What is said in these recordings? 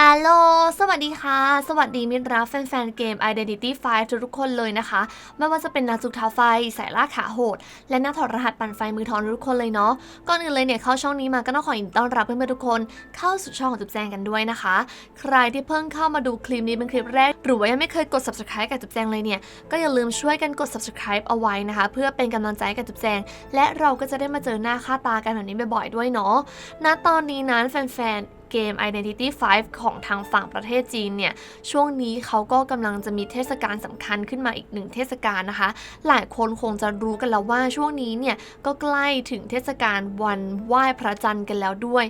อาโลสวัสดีค่ะ สวัสดีมิตรรักแฟนๆ เกม Identity 5 ทุกๆคนเลยนะคะ ไม่ว่าจะเป็นนักจุกเท้าไฟสายล่าขาโหด และนักถอดรหัสปั่นไฟมือทองทุกคนเลยเนาะ ก่อนอื่นเลยเนี่ยเข้าช่องนี้มาก็ต้องขอยินดีต้อนรับเพื่อนๆทุกคน เข้าสู่ช่องของจุ๊บแจงกันด้วยนะคะ ใครที่เพิ่งเข้ามาดูคลิปนี้เป็นคลิปแรก หรือว่ายังไม่เคยกด subscribe กับจุ๊บแจงเลยเนี่ย ก็อย่าลืมช่วยกันกด subscribe เอาไว้นะคะ เพื่อเป็นกำลังใจกับจุ๊บแจง และเราก็จะได้มาเจอหน้าค่าตากันแบบนี้บ่อยๆ ด้วยเนาะ ณ ตอนนี้นั้นแฟนๆ เกม Identity 5 ของทางฝั่งประเทศจีนเนี่ย ช่วงนี้เขาก็กำลังจะมีเทศกาลสำคัญขึ้นมาอีกหนึ่งเทศกาลนะคะ หลายคนคงจะรู้กันแล้วว่าช่วงนี้เนี่ยก็ใกล้ถึงเทศกาลวันไหว้พระจันทร์กันแล้วด้วย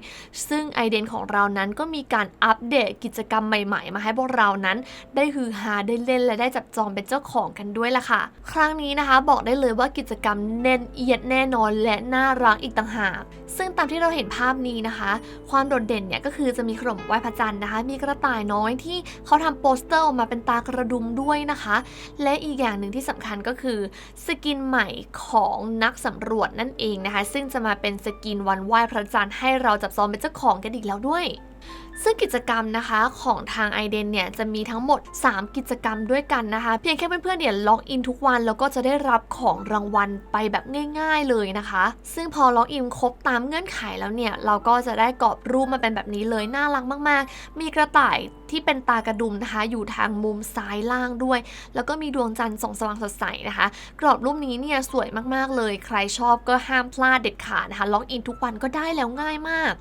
ซึ่งไอเดนของเรานั้นก็มีการอัปเดตกิจกรรมใหม่ ๆ มาให้พวกเรานั้นได้ฮือฮาได้เล่นและได้จับจองเป็นเจ้าของกันด้วยล่ะค่ะ ครั้งนี้นะคะบอกได้เลยว่ากิจกรรมแน่นเอียดแน่นอนและน่ารักอีกต่างหาก ซึ่งตามที่เราเห็นภาพนี้นะคะ ความโดดเด่นเนี่ยก็คือจะมีขนมไหว้พระจันทร์นะคะ มีกระต่ายน้อยที่เขาทำโปสเตอร์ออกมาเป็นตากระดุมด้วยนะคะ และอีกอย่างหนึ่งที่สำคัญก็คือสกินใหม่ของนักสำรวจนั่นเองนะคะ ซึ่งจะมาเป็นสกินวันไหว้พระจันทร์ให้เราจับซองเป็นเจ้าของกันอีกแล้วด้วย ซึ่งกิจกรรมนะคะของทางไอเดนเนี่ยจะมีทั้งหมด 3 กิจกรรมด้วยกันนะคะ เพียงแค่เพื่อนๆเนี่ยล็อกอินทุกวันแล้วก็จะได้รับของรางวัลไปแบบง่ายๆเลยนะคะ ซึ่งพอล็อกอินครบตามเงื่อนไขแล้วเนี่ยเราก็จะได้กรอบรูปมาเป็นแบบนี้เลยน่ารักมากๆ มีกระต่ายที่เป็นตากระดุมนะคะ อยู่ทางมุมซ้ายล่างด้วย แล้วก็มีดวงจันทร์ส่องสว่างสดใสนะคะ กรอบรูปนี้เนี่ยสวยมากๆเลย ใครชอบก็ห้ามพลาดเด็ดขาดนะคะล็อกอินทุกวันก็ได้แล้วง่ายมาก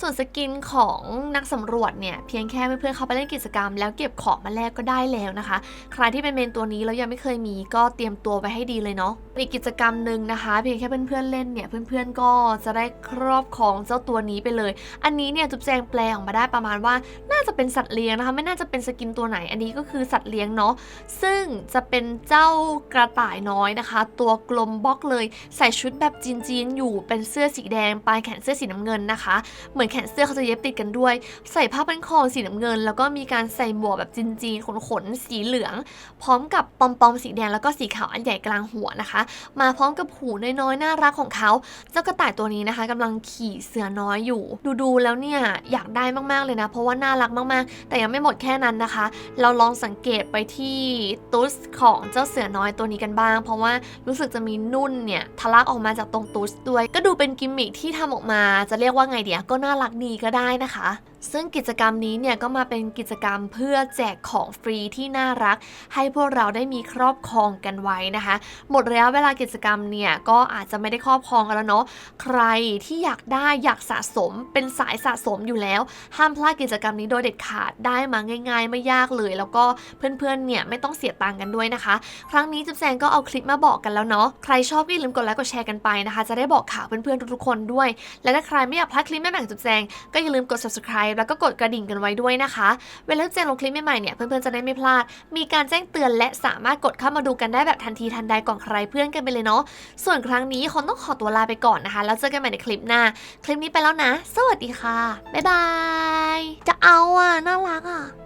ส่วนสกินของนักสำรวจเนี่ยเพียงแค่เพื่อนๆเขาไปเล่นกิจกรรม แล้วเก็บของมาแลกก็ได้แล้วนะคะ ใครที่เป็นเมนตัวนี้แล้วยังไม่เคยมีก็เตรียมตัวไปให้ดีเลยเนาะอีกกิจกรรมหนึ่งนะคะ เพียงแค่เพื่อนๆเล่นเนี่ยเพื่อนๆก็จะได้ครอบของเจ้าตัวนี้ไปเลย อันนี้เนี่ยจุ๊บแจงแปลออกมาได้ประมาณว่าน่า จะเป็นสัตว์เลี้ยงนะคะ ไม่น่าจะเป็นสกินตัวไหนอันนี้ก็คือสัตว์เลี้ยงเนาะซึ่งจะเป็นเจ้ากระต่ายน้อยนะคะ ตัวกลมบล็อกเลย ใส่ชุดแบบจีนๆอยู่เป็นเสื้อสีแดงปลายแขนเสื้อสีน้ำเงินนะคะ เหมือนแขนเสื้อเขาจะเย็บติดกันด้วย ใส่ผ้าพันคอสีน้ำเงิน แล้วก็มีการใส่หมวกแบบจีนๆขนๆสีเหลือง พร้อมกับปอมๆสีแดงแล้วก็สีขาวอันใหญ่กลางหัวนะคะ มาพร้อมกับหูน้อยๆน่ารักของเขาเจ้ากระต่ายตัวนี้นะคะกำลังขี่เสือน้อยอยู่ ดูๆแล้วเนี่ยอยากได้มากๆเลยนะ เพราะว่าน่ารักมากๆ แต่ยังไม่หมดแค่นั้นนะคะ เราลองสังเกตไปที่ตุ๊สของเจ้าเสือน้อยตัวนี้กันบ้าง เพราะว่ารู้สึกจะมีนุ่นเนี่ยทะลักออกมาจากตรงตุ๊สด้วย ก็ดูเป็นกิมมิคที่ทำออกมา จะเรียกว่าไงเดียก็น่ารักดีก็ได้นะคะ ซึ่งกิจกรรมนี้เนี่ยก็มาเป็นกิจกรรมเพื่อแจกของฟรีที่น่ารัก ให้พวกเราได้มีครอบครองกันไว้นะคะ หมดระยะเวลากิจกรรมเนี่ยก็อาจจะไม่ได้ครอบครองกันแล้วเนาะใครที่อยากได้อยากสะสมเป็นสายสะสมอยู่แล้ว ห้ามพลาดกิจกรรมนี้โดยเด็ดขาดได้มาง่าย ๆ ไม่ยากเลย แล้วก็เพื่อนๆเนี่ยไม่ต้องเสียตังค์กันด้วยนะคะ ครั้งนี้จุ๊บแจงก็เอาคลิปมาบอกกันแล้วเนาะใครชอบก็อย่าลืมกดไลค์กดแชร์กันไปนะคะ จะได้บอกข่าวเพื่อนๆทุกๆคนด้วย และถ้าใครไม่อยากพลาดคลิปแม่แบ่งจุ๊บแจงก็อย่าลืมกด subscribe แล้วก็กดกระดิ่งกันไว้ด้วยนะคะ เวลาเจนลงคลิปใหม่ๆเนี่ยเพื่อนๆจะได้ไม่พลาด มีการแจ้งเตือนและสามารถกดเข้ามาดูกันได้แบบทันทีทันใดก่อนใครเพื่อนกันไปเลยเนาะส่วนครั้งนี้คนต้องขอตัวลาไปก่อนนะคะ แล้วเจอกันใหม่ในคลิปหน้า คลิปนี้ไปแล้วนะ สวัสดีค่ะบ๊ายบายจะเอาอะน่ารักอะ